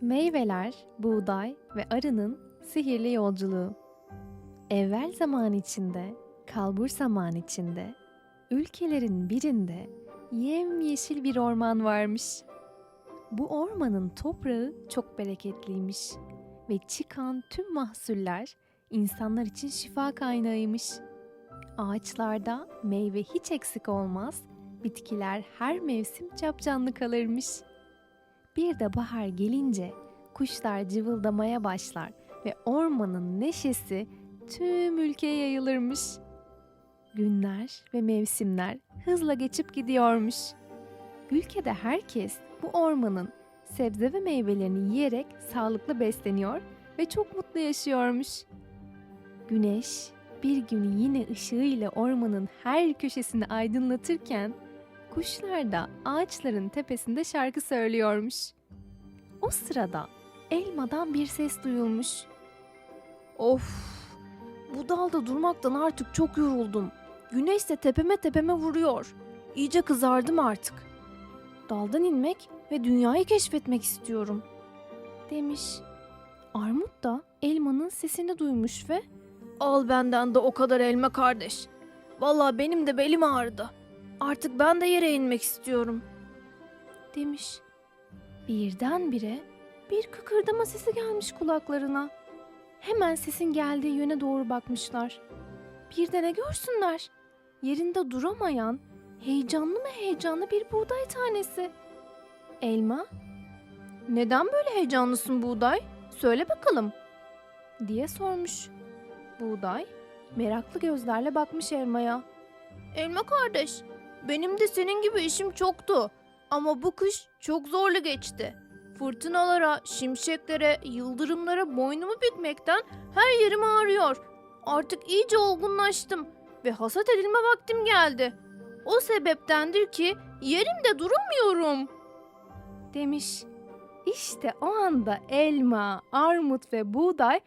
Meyveler, buğday ve arının sihirli yolculuğu. Evvel zaman içinde, kalbur zaman içinde, ülkelerin birinde yemyeşil bir orman varmış. Bu ormanın toprağı çok bereketliymiş ve çıkan tüm mahsuller insanlar için şifa kaynağıymış. Ağaçlarda meyve hiç eksik olmaz, bitkiler her mevsim capcanlı kalırmış. Bir de bahar gelince kuşlar cıvıldamaya başlar ve ormanın neşesi tüm ülkeye yayılırmış. Günler ve mevsimler hızla geçip gidiyormuş. Ülkede herkes bu ormanın sebze ve meyvelerini yiyerek sağlıklı besleniyor ve çok mutlu yaşıyormuş. Güneş bir gün yine ışığıyla ormanın her köşesini aydınlatırken kuşlar da ağaçların tepesinde şarkı söylüyormuş. O sırada elmadan bir ses duyulmuş. Of! Bu dalda durmaktan artık çok yoruldum. Güneş de tepeme tepeme vuruyor. İyice kızardım artık. Daldan inmek ve dünyayı keşfetmek istiyorum. demiş. Armut da elmanın sesini duymuş ve Al benden de o kadar elma kardeş. Vallahi benim de belim ağrıdı. Artık ben de yere inmek istiyorum. demiş. Birdenbire bir kıkırdama sesi gelmiş kulaklarına. Hemen sesin geldiği yöne doğru bakmışlar. Bir de ne görsünler? Yerinde duramayan, heyecanlı mı heyecanlı bir buğday tanesi. Elma Neden böyle heyecanlısın buğday? Söyle bakalım. diye sormuş. Buğday meraklı gözlerle bakmış elmaya. Elma kardeş, benim de senin gibi işim çoktu. Ama bu kış çok zorlu geçti. Fırtınalara, şimşeklere, yıldırımlara boynumu bükmekten her yerim ağrıyor. Artık iyice olgunlaştım ve hasat edilme vaktim geldi. O sebeptendir ki yerimde duramıyorum. demiş. İşte o anda elma, armut ve buğday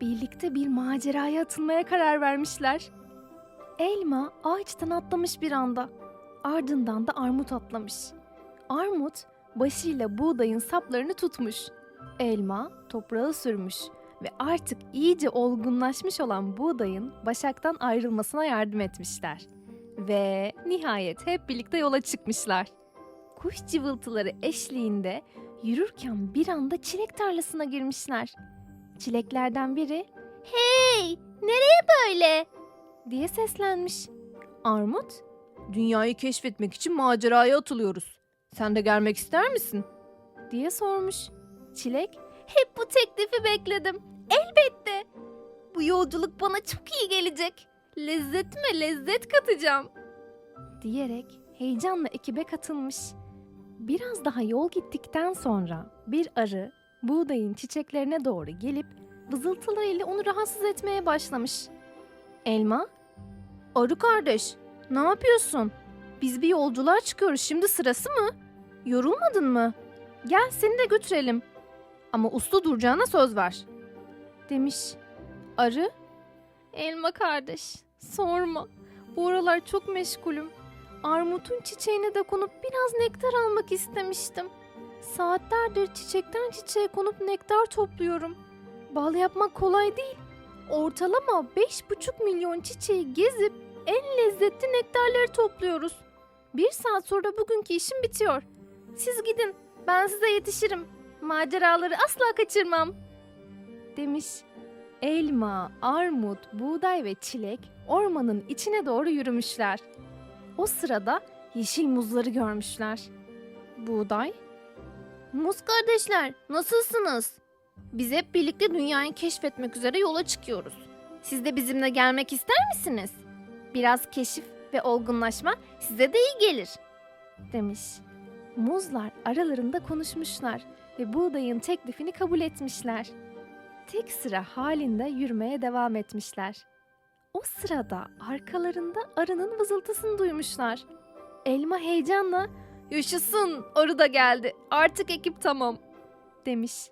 birlikte bir maceraya atılmaya karar vermişler. Elma ağaçtan atlamış bir anda. Ardından da armut atlamış. Armut başıyla buğdayın saplarını tutmuş. Elma toprağı sürmüş ve artık iyice olgunlaşmış olan buğdayın başaktan ayrılmasına yardım etmişler. Ve nihayet hep birlikte yola çıkmışlar. Kuş cıvıltıları eşliğinde yürürken bir anda çilek tarlasına girmişler. Çileklerden biri Hey, nereye böyle? diye seslenmiş. Armut Dünyayı keşfetmek için maceraya atılıyoruz. Sen de gelmek ister misin? diye sormuş. Çilek Hep bu teklifi bekledim. Elbette. Bu yolculuk bana çok iyi gelecek. Lezzetime lezzet katacağım. diyerek heyecanla ekibe katılmış. Biraz daha yol gittikten sonra bir arı buğdayın çiçeklerine doğru gelip vızıltılarıyla onu rahatsız etmeye başlamış. Elma, Arı kardeş, ne yapıyorsun? Biz bir yolculuğa çıkıyoruz. Şimdi sırası mı? Yorulmadın mı? Gel seni de götürelim. Ama uslu duracağına söz ver. demiş. Arı, Elma kardeş, sorma. Bu aralar çok meşgulüm. Armutun çiçeğine de konup biraz nektar almak istemiştim. Saatlerdir çiçekten çiçeğe konup nektar topluyorum. Bal yapmak kolay değil. Ortalama 5,5 milyon çiçeği gezip en lezzetli nektarları topluyoruz. Bir saat sonra bugünkü işim bitiyor. Siz gidin, ben size yetişirim. Maceraları asla kaçırmam. Demiş. Elma, armut, buğday ve çilek ormanın içine doğru yürümüşler. O sırada yeşil muzları görmüşler. Buğday, Muz kardeşler, nasılsınız? Biz hep birlikte dünyayı keşfetmek üzere yola çıkıyoruz. Siz de bizimle gelmek ister misiniz? Biraz keşif ve olgunlaşma size de iyi gelir. demiş. Muzlar aralarında konuşmuşlar ve buğdayın teklifini kabul etmişler. Tek sıra halinde yürümeye devam etmişler. O sırada arkalarında arının vızıltısını duymuşlar. Elma heyecanla Yaşasın, arı da geldi. Artık ekip tamam. demiş.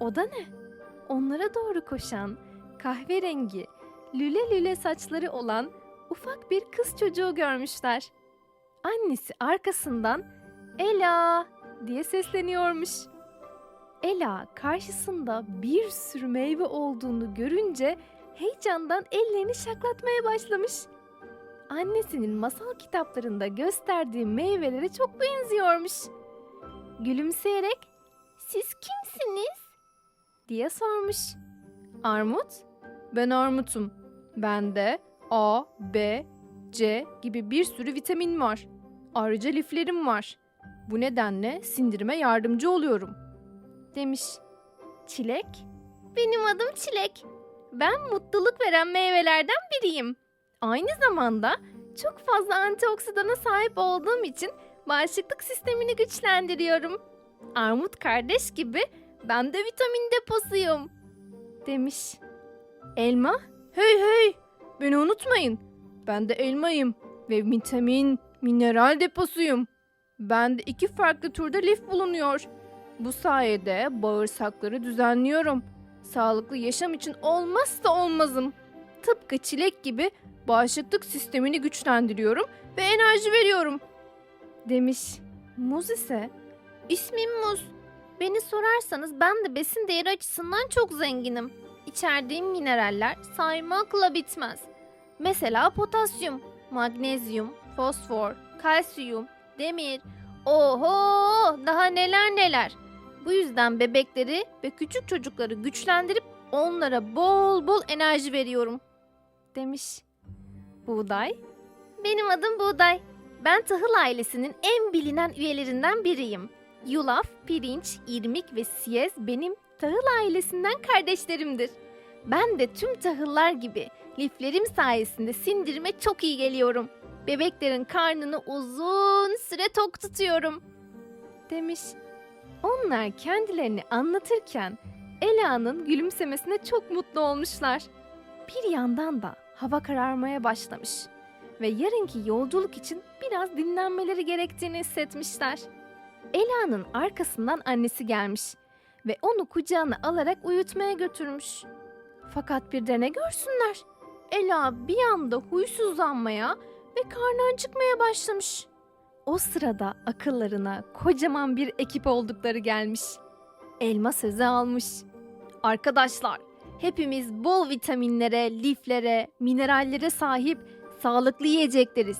O da ne? Onlara doğru koşan, kahverengi, lüle lüle saçları olan ufak bir kız çocuğu görmüşler. Annesi arkasından Ela diye sesleniyormuş. Ela karşısında bir sürü meyve olduğunu görünce heyecandan ellerini şaklatmaya başlamış. Annesinin masal kitaplarında gösterdiği meyvelere çok benziyormuş. Gülümseyerek "Siz kimsiniz?" diye sormuş. Armut, "Ben armutum. Bende A, B, C gibi bir sürü vitamin var. Ayrıca liflerim var. Bu nedenle sindirime yardımcı oluyorum." demiş. Çilek, "Benim adım Çilek. Ben mutluluk veren meyvelerden biriyim. Aynı zamanda çok fazla antioksidana sahip olduğum için bağışıklık sistemini güçlendiriyorum. Armut kardeş gibi ben de vitamin deposuyum." demiş. Elma, "Hey hey, beni unutmayın. Ben de elmayım ve vitamin, mineral deposuyum. Bende iki farklı türde lif bulunuyor. Bu sayede bağırsakları düzenliyorum. Sağlıklı yaşam için olmazsa olmazım. Tıpkı çilek gibi bağışıklık sistemini güçlendiriyorum ve enerji veriyorum." demiş. Muz ise İsmim Muz. Beni sorarsanız ben de besin değeri açısından çok zenginim. İçerdiğim mineraller saymakla bitmez. Mesela potasyum, magnezyum, fosfor, kalsiyum, demir. Oho, daha neler neler. Bu yüzden bebekleri ve küçük çocukları güçlendirip onlara bol bol enerji veriyorum. demiş. Buğday, Benim adım Buğday. Ben tahıl ailesinin en bilinen üyelerinden biriyim. Yulaf, pirinç, irmik ve siyez benim tahıl ailesinden kardeşlerimdir. Ben de tüm tahıllar gibi liflerim sayesinde sindirime çok iyi geliyorum. Bebeklerin karnını uzun süre tok tutuyorum. demiş. Onlar kendilerini anlatırken Ela'nın gülümsemesine çok mutlu olmuşlar. Bir yandan da hava kararmaya başlamış ve yarınki yolculuk için biraz dinlenmeleri gerektiğini hissetmişler. Ela'nın arkasından annesi gelmiş ve onu kucağına alarak uyutmaya götürmüş. Fakat bir de ne görsünler? Ela bir anda huysuzlanmaya ve karnı acıkmaya başlamış. O sırada akıllarına kocaman bir ekip oldukları gelmiş. Elma sözü almış. Arkadaşlar, hepimiz bol vitaminlere, liflere, minerallere sahip sağlıklı yiyecekleriz.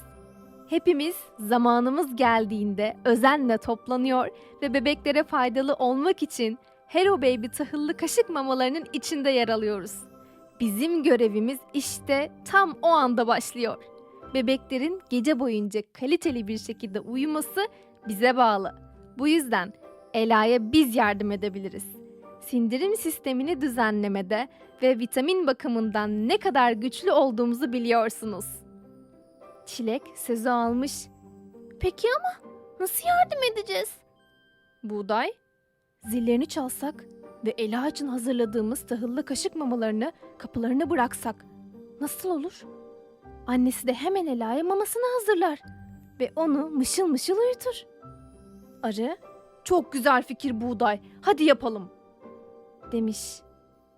Hepimiz zamanımız geldiğinde özenle toplanıyor ve bebeklere faydalı olmak için Hero Baby tahıllı kaşık mamalarının içinde yer alıyoruz. Bizim görevimiz işte tam o anda başlıyor bebeklerin gece boyunca kaliteli bir şekilde uyuması bize bağlı. Bu yüzden Ela'ya biz yardım edebiliriz. Sindirim sistemini düzenlemede ve vitamin bakımından ne kadar güçlü olduğumuzu biliyorsunuz. Çilek sözü almış. Peki ama nasıl yardım edeceğiz? Buğday, zillerini çalsak ve Ela için hazırladığımız tahıllı kaşık mamalarını kapılarına bıraksak nasıl olur? Annesi de hemen Ela'ya mamasını hazırlar ve onu mışıl mışıl uyutur. Arı, çok güzel fikir buğday, hadi yapalım demiş.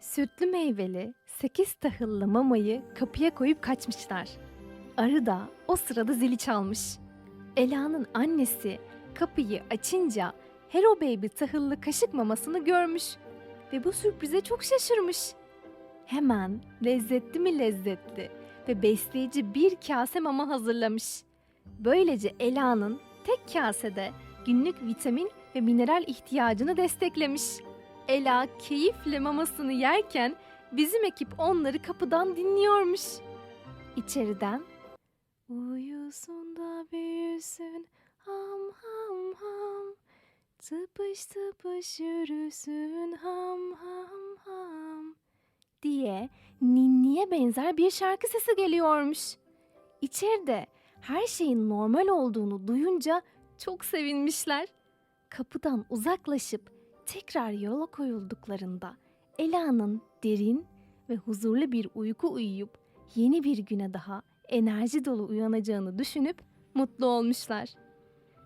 Sütlü meyveli sekiz tahıllı mamayı kapıya koyup kaçmışlar. Arı da o sırada zili çalmış. Ela'nın annesi kapıyı açınca Hero Baby tahıllı kaşık mamasını görmüş ve bu sürprize çok şaşırmış. Hemen lezzetli mi lezzetli ve besleyici bir kase mama hazırlamış. Böylece Ela'nın tek kasede günlük vitamin ve mineral ihtiyacını desteklemiş. Ela keyifle mamasını yerken bizim ekip onları kapıdan dinliyormuş. İçeriden Uyusun da büyüsün ham ham ham Tıpış tıpış yürüsün ham ham ham diye ninniye benzer bir şarkı sesi geliyormuş. İçeride her şeyin normal olduğunu duyunca çok sevinmişler. Kapıdan uzaklaşıp tekrar yola koyulduklarında Ela'nın derin ve huzurlu bir uyku uyuyup yeni bir güne daha enerji dolu uyanacağını düşünüp mutlu olmuşlar.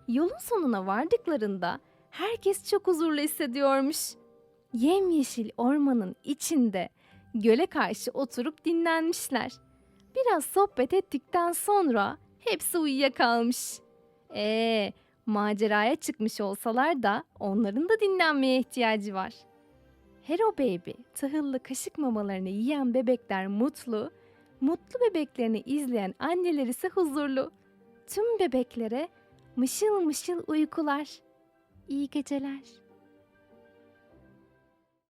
Yolun sonuna vardıklarında herkes çok huzurlu hissediyormuş. Yemyeşil ormanın içinde göle karşı oturup dinlenmişler. Biraz sohbet ettikten sonra hepsi uyuyakalmış. Ee, Maceraya çıkmış olsalar da onların da dinlenmeye ihtiyacı var. Hero Baby, tahıllı kaşık mamalarını yiyen bebekler mutlu, mutlu bebeklerini izleyen anneler ise huzurlu. Tüm bebeklere mışıl mışıl uykular. İyi geceler.